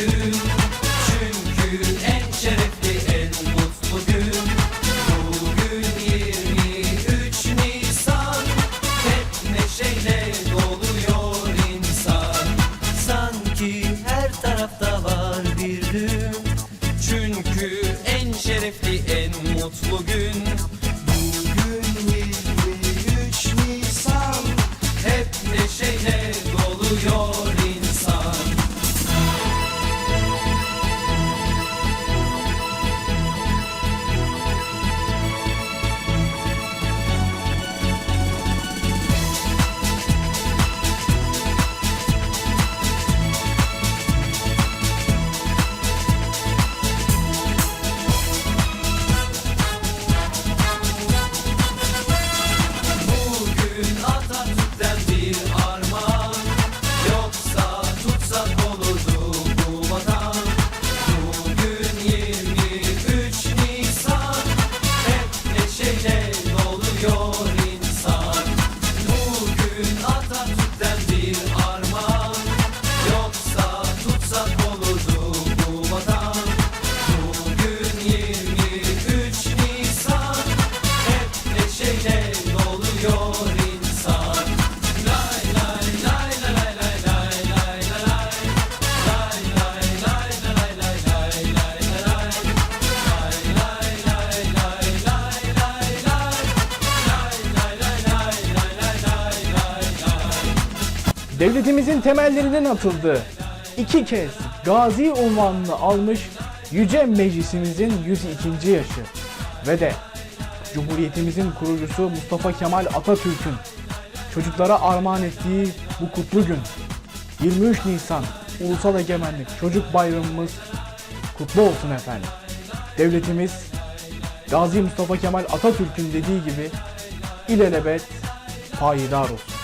Çünkü en şerefli en mutlu gün Bugün 23 Nisan Hep neşeyle doluyor insan Sanki her tarafta var bir düğün Çünkü en şerefli en mutlu gün Devletimizin temellerinin atıldığı, iki kez gazi unvanını almış Yüce Meclisimizin 102. yaşı ve de Cumhuriyetimizin kurucusu Mustafa Kemal Atatürk'ün çocuklara armağan ettiği bu kutlu gün 23 Nisan Ulusal Egemenlik Çocuk Bayramımız kutlu olsun efendim. Devletimiz Gazi Mustafa Kemal Atatürk'ün dediği gibi ilelebet payidar olsun.